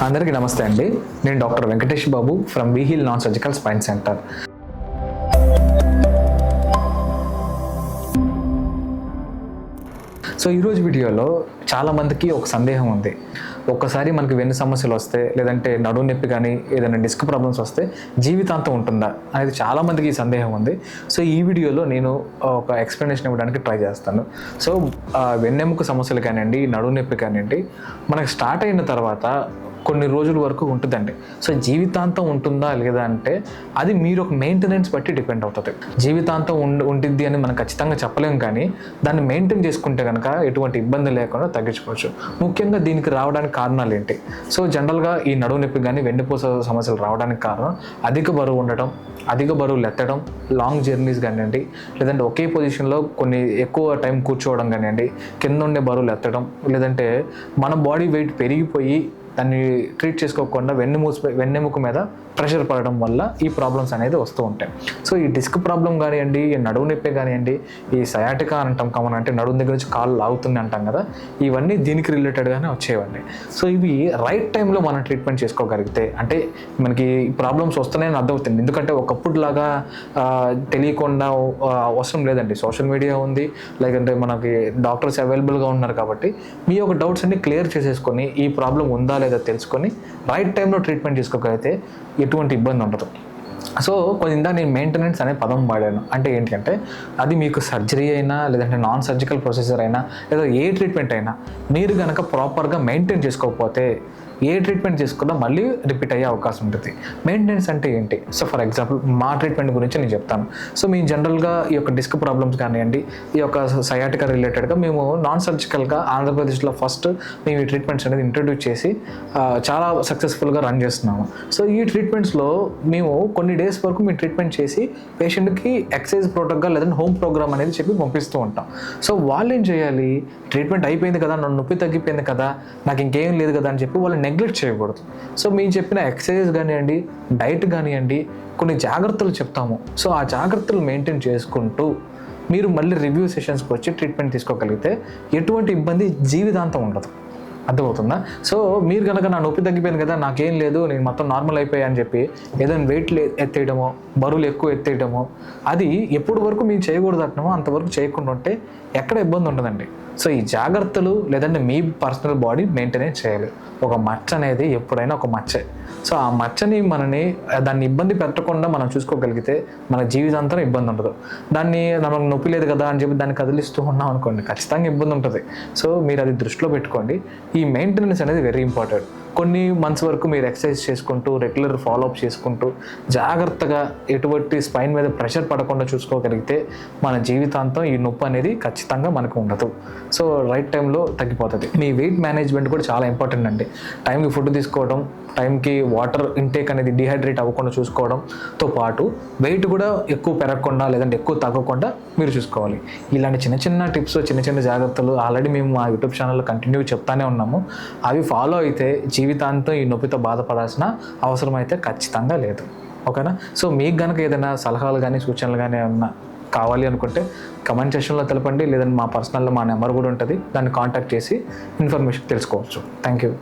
అందరికీ నమస్తే అండి. నేను doctor Venkatesh Babu from విహిల్ non surgical spine centre. So ఈరోజు వీడియోలో చాలా మందికి ఒక సందేహం ఉంది. ఒక్కసారి మనకి వెన్ను సమస్యలు వస్తే లేదంటే నడుము నొప్పి కానీ ఏదైనా డిస్క్ ప్రాబ్లమ్స్ వస్తే జీవితాంతం ఉంటుందా అనేది చాలామందికి ఈ సందేహం ఉంది. సో ఈ వీడియోలో నేను ఒక ఎక్స్ప్లెనేషన్ ఇవ్వడానికి ట్రై చేస్తాను. సో వెన్నెముక సమస్యలు కానివ్వండి నడుము నొప్పి కానివ్వండి మనకి స్టార్ట్ అయిన తర్వాత కొన్ని రోజుల వరకు ఉంటుందండి. సో జీవితాంతం ఉంటుందా లేదా అంటే అది మీరు ఒక మెయింటెనెన్స్ బట్టి డిపెండ్ అవుతుంది. జీవితాంతం ఉండి ఉంటుంది అని మనం ఖచ్చితంగా చెప్పలేం కానీ దాన్ని మెయింటైన్ చేసుకుంటే కనుక ఎటువంటి ఇబ్బంది లేకుండా తగ్గించుకోవచ్చు. ముఖ్యంగా దీనికి రావడానికి కారణాలు ఏంటి సో జనరల్గా ఈ నడువు నొప్పి కానీ వెన్నుపూస సమస్యలు రావడానికి కారణం అధిక బరువు ఉండటం అధిక బరువులు ఎత్తడం లాంగ్ జర్నీస్ కానివ్వండి లేదంటే ఒకే పొజిషన్లో కొన్ని ఎక్కువ టైం కూర్చోవడం కానివ్వండి కింద ఉండే బరువులు ఎత్తడం లేదంటే మన బాడీ వెయిట్ పెరిగిపోయి దాన్ని ట్రీట్ చేసుకోకుండా వెన్నెమూసి వెన్నెముక మీద ప్రెషర్ పడడం వల్ల ఈ ప్రాబ్లమ్స్ అనేది వస్తూ ఉంటాయి. సో ఈ డిస్క్ ప్రాబ్లం కానివ్వండి ఈ నడువు నొప్పి కానివ్వండి ఈ సయాటికా అంటాం కామన్ అంటే నడుము దగ్గర నుంచి కాళ్ళు లాగుతుంది అంటాం కదా ఇవన్నీ దీనికి రిలేటెడ్గానే వచ్చేవండి. సో ఇవి రైట్ టైంలో మనం ట్రీట్మెంట్ చేసుకోగలిగితే అంటే మనకి ప్రాబ్లమ్స్ వస్తున్నాయని అర్థమవుతుంది ఎందుకంటే ఒకప్పుడు లాగా తెలియకుండా అవసరం లేదండి. సోషల్ మీడియా ఉంది లేదంటే మనకి డాక్టర్స్ అవైలబుల్గా ఉన్నారు కాబట్టి మీ యొక్క డౌట్స్ అన్ని క్లియర్ చేసేసుకొని ఈ ప్రాబ్లం ఉందా లేదా తెలుసుకొని రైట్ టైంలో ట్రీట్మెంట్ తీసుకోగలిగితే ఎటువంటి ఇబ్బంది ఉండదు. సో కొంత నేను మెయింటెనెన్స్ అనే పదం వాడాను. అంటే ఏంటంటే అది మీకు సర్జరీ అయినా లేదంటే నాన్ సర్జికల్ ప్రొసీజర్ అయినా లేదా ఏ ట్రీట్మెంట్ అయినా మీరు కనుక ప్రాపర్గా మెయింటైన్ చేసుకోకపోతే ఏ ట్రీట్మెంట్ తీసుకున్నా మళ్ళీ రిపీట్ అయ్యే అవకాశం ఉంటుంది. మెయింటెనెన్స్ అంటే ఏంటి? సో ఫర్ ఎగ్జాంపుల్ మా ట్రీట్మెంట్ గురించి నేను చెప్తాను. సో మేము జనరల్గా ఈ యొక్క డిస్క్ ప్రాబ్లమ్స్ కానివ్వండి ఈ యొక్క సయాటికా రిలేటెడ్గా మేము నాన్ సర్జికల్గా ఆంధ్రప్రదేశ్లో ఫస్ట్ మేము ఈ ట్రీట్మెంట్స్ అనేది ఇంట్రడ్యూస్ చేసి చాలా సక్సెస్ఫుల్గా రన్ చేస్తున్నాము. సో ఈ ట్రీట్మెంట్స్లో మేము కొన్ని డేస్ వరకు మేము ట్రీట్మెంట్ చేసి పేషెంట్కి ఎక్సైజ్ ప్రోటోకాల్ లేదంటే హోమ్ ప్రోగ్రామ్ అనేది చెప్పి పంపిస్తూ ఉంటాం. సో వాళ్ళు ఏం చేయాలి? ట్రీట్మెంట్ అయిపోయింది కదా నన్ను నొప్పి తగ్గిపోయింది కదా నాకు ఇంకేం లేదు కదా అని చెప్పి వాళ్ళు నెగ్లెక్ట్ చేయకూడదు. సో మేము చెప్పిన ఎక్సర్సైజ్ కానివ్వండి డైట్ కానివ్వండి కొన్ని జాగ్రత్తలు చెప్తాము. సో ఆ జాగ్రత్తలు మెయింటైన్ చేసుకుంటూ మీరు మళ్ళీ రివ్యూ సెషన్స్కి వచ్చి ట్రీట్మెంట్ తీసుకోగలిగితే ఎటువంటి ఇబ్బంది జీవితాంతం ఉండదు. అర్థమవుతుందా? సో మీరు కనుక నా నొప్పి తగ్గిపోయింది కదా నాకేం లేదు నేను మొత్తం నార్మల్ అయిపోయా అని చెప్పి ఏదైనా వెయిట్ ఎత్తేయడమో బరువులు ఎక్కువ ఎత్తేయడమో అది ఎప్పటి వరకు మీరు చేయకూడదు అంటున్నామో అంతవరకు చేయకుండా ఉంటే ఎక్కడ ఇబ్బంది ఉండదండి. సో ఈ జాగ్రత్తలు లేదంటే మీ పర్సనల్ బాడీ మెయింటైన్ చేయాలి. ఒక మచ్చ అనేది ఎప్పుడైనా ఒక మచ్చే. సో ఆ మచ్చని మనని దాన్ని ఇబ్బంది పెట్టకుండా మనం చూసుకోగలిగితే మన జీవితాంతం ఇబ్బంది ఉండదు. దాన్ని మనకు నొప్పి లేదు కదా అని చెప్పి దాన్ని కదిలిస్తూ ఉన్నాం అనుకోండి ఖచ్చితంగా ఇబ్బంది ఉంటుంది. సో మీరు అది దృష్టిలో పెట్టుకోండి. ఈ మెయింటెనెన్స్ అనేది వెరీ ఇంపార్టెంట్ కొన్ని మంత్స్ వరకు మీరు ఎక్సర్సైజ్ చేసుకుంటూ రెగ్యులర్ ఫాలోఅప్ చేసుకుంటూ జాగ్రత్తగా ఎటువంటి స్పైన్ మీద ప్రెషర్ పడకుండా చూసుకోగలిగితే మన జీవితాంతం ఈ నొప్పి అనేది ఖచ్చితంగా మనకు ఉండదు. సో రైట్ టైంలో తగ్గిపోతుంది. మీ వెయిట్ మేనేజ్మెంట్ కూడా చాలా ఇంపార్టెంట్ అండి. టైంకి ఫుడ్ తీసుకోవడం టైంకి వాటర్ ఇంటేక్ అనేది డిహైడ్రేట్ అవ్వకుండా చూసుకోవడంతో పాటు వెయిట్ కూడా ఎక్కువ పెరగకుండా లేదంటే ఎక్కువ తగ్గకుండా మీరు చూసుకోవాలి. ఇలాంటి చిన్న చిన్న టిప్స్ చిన్న చిన్న జాగ్రత్తలు ఆల్రెడీ మేము మా యూట్యూబ్ ఛానల్లో కంటిన్యూ చెప్తానే ఉన్నాం. ఉన్నాము అవి ఫాలో అయితే జీవితాంతం ఈ నొప్పితో బాధపడాల్సిన అవసరం అయితే ఖచ్చితంగా లేదు. ఓకేనా? సో మీకు కనుక ఏదైనా సలహాలు కానీ సూచనలు కానీ ఏమన్నా కావాలి అనుకుంటే కమెంట్ సెక్షన్లో తెలపండి. లేదంటే మా పర్సనల్లో మా నెంబర్ కూడా ఉంటుంది. దాన్ని కాంటాక్ట్ చేసి ఇన్ఫర్మేషన్ తెలుసుకోవచ్చు. Thank you